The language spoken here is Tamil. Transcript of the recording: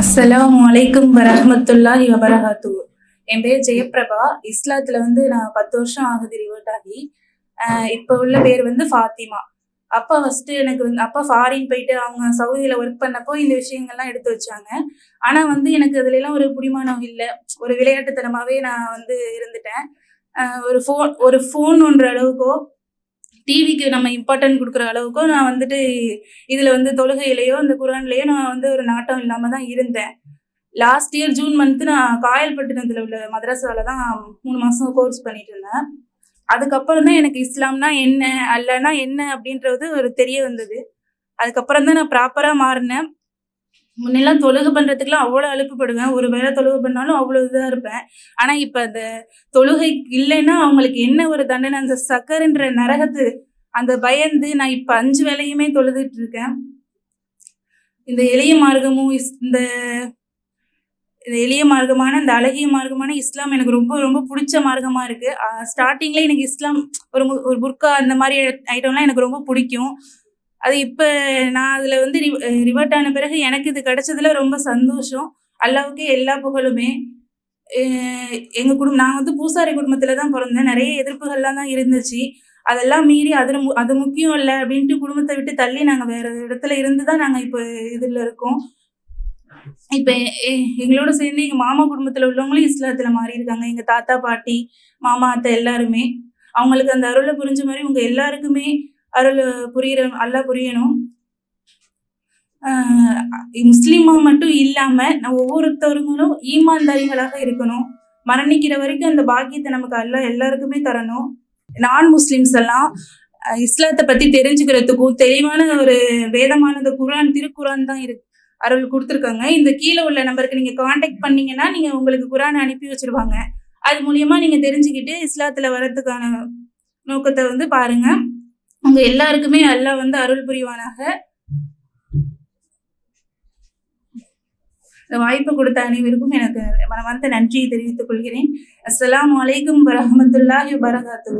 அஸ்லாம் அலைக்கும் வரமத்துல்லா வபரகாத்து என் பேர் ஜெயபிரபா இஸ்லாத்துல வந்து நான் பத்து வருஷம் ஆகுது ரிவர்ட் ஆகி. இப்ப உள்ள பேர் வந்து ஃபாத்திமா. அப்பா ஃபர்ஸ்ட் எனக்கு வந்து அப்பா ஃபாரின் போயிட்டு அவங்க சவுதியில ஒர்க் பண்ணப்போ இந்த விஷயங்கள்லாம் எடுத்து வச்சாங்க. ஆனா வந்து எனக்கு அதுல எல்லாம் ஒரு புடிமானம் இல்லை. ஒரு விளையாட்டுத்தனமாவே நான் வந்து இருந்துட்டேன். ஒரு ஃபோன் ஒரு ஃபோன்ன்ற அளவுக்கோ டிவிக்கு நம்ம இம்பார்ட்டன்ட் கொடுக்குற அளவுக்கும் நான் வந்துட்டு இதில் வந்து தொழுகையிலையோ இந்த குரான்லையோ நான் வந்து ஒரு நாட்டம் இல்லாமல் தான் இருந்தேன். லாஸ்ட் இயர் ஜூன் மந்த்து நான் காயல்பட்டினத்தில் உள்ள மதரசாவில் தான் மூணு மாதம் கோர்ஸ் பண்ணிட்டு இருந்தேன். அதுக்கப்புறம் தான் எனக்கு இஸ்லாம்னா என்ன அல்லனா என்ன அப்படின்றது ஒரு தெரிய வந்தது. அதுக்கப்புறம் தான் நான் ப்ராப்பராக மாறினேன். முன்னெல்லாம் தொழுகை பண்றதுக்குலாம் அவ்வளோ அழுப்புப்படுவேன் ஒரு வேளை தொழுகை பண்ணாலும் அவ்வளோ இதாக இருப்பேன். ஆனா இப்ப அந்த தொழுகை இல்லைன்னா அவங்களுக்கு என்ன ஒரு தண்டனை? அந்த சக்கருன்ற நரகத்து அந்த பயந்து நான் இப்ப அஞ்சு வேலையுமே தொழுதுட்டு இருக்கேன். இந்த எளிய மார்க்கமும் இஸ்- இந்த இந்த எளிய மார்க்கமான இந்த அழகிய மார்க்கமான இஸ்லாம் எனக்கு ரொம்ப ரொம்ப பிடிச்ச மார்க்கமா இருக்கு. ஸ்டார்டிங்கில் எனக்கு இஸ்லாம் ஒரு ஒரு புர்கா அந்த மாதிரி ஐட்டம்லாம் எனக்கு ரொம்ப பிடிக்கும். அது இப்போ நான் அதில் வந்து ரிவர்ட் ஆன பிறகு எனக்கு இது கிடைச்சதுல ரொம்ப சந்தோஷம். அல்லாவுக்கே எல்லா புகழுமே. எங்கள் குடும்பம் நான் வந்து பூசாரி குடும்பத்தில் தான் பிறந்தேன். நிறைய எதிர்ப்புகள்லாம் தான் இருந்துச்சு. அதெல்லாம் மீறி அது மு- அது முக்கியம் இல்லை அப்படின்ட்டு குடும்பத்தை விட்டு தள்ளி நாங்கள் வேற இடத்துல இருந்து தான் நாங்கள் இப்போ இதில் இருக்கோம். இப்போ எ- எங்களோட சேர்ந்து எங்கள் மாமா குடும்பத்தில் உள்ளவங்களும் இஸ்லாத்தில் மாறி இருக்காங்க தாத்தா பாட்டி மாமா அத்தை எல்லாருமே. அவங்களுக்கு அந்த அருளை புரிஞ்ச மாதிரி உங்கள் எல்லாருக்குமே அருள் புரியிற அல்லா புரியணும். ஆஹ் மட்டும் இல்லாம நம்ம ஒவ்வொருத்தவங்களும் ஈமான்தாரிகளாக இருக்கணும். மரணிக்கிற வரைக்கும் அந்த பாக்கியத்தை நமக்கு அல்லா எல்லாருக்குமே தரணும். நான் முஸ்லிம்ஸ் எல்லாம் இஸ்லாத்தை பத்தி தெரிஞ்சுக்கிறதுக்கும் தெளிவான ஒரு வேதமானது குரான் திருக்குரான் தான் இருக்கு அருள் கொடுத்துருக்காங்க. இந்த கீழே உள்ள நம்பருக்கு நீங்க காண்டாக்ட் பண்ணீங்கன்னா நீங்க உங்களுக்கு குரான் அனுப்பி வச்சிருவாங்க. அது மூலியமா நீங்க தெரிஞ்சுக்கிட்டு இஸ்லாத்துல வர்றதுக்கான நோக்கத்தை வந்து பாருங்க. அவங்க எல்லாருக்குமே அல்லாஹ் வந்து அருள் புரிவானாக. வாய்ப்பு கொடுத்த அனைவருக்கும் எனக்கு மனமார்ந்த நன்றியை தெரிவித்துக் கொள்கிறேன். அஸ்லாம் அலைக்கும் வரமத்துல்லாஹி வரகாத்து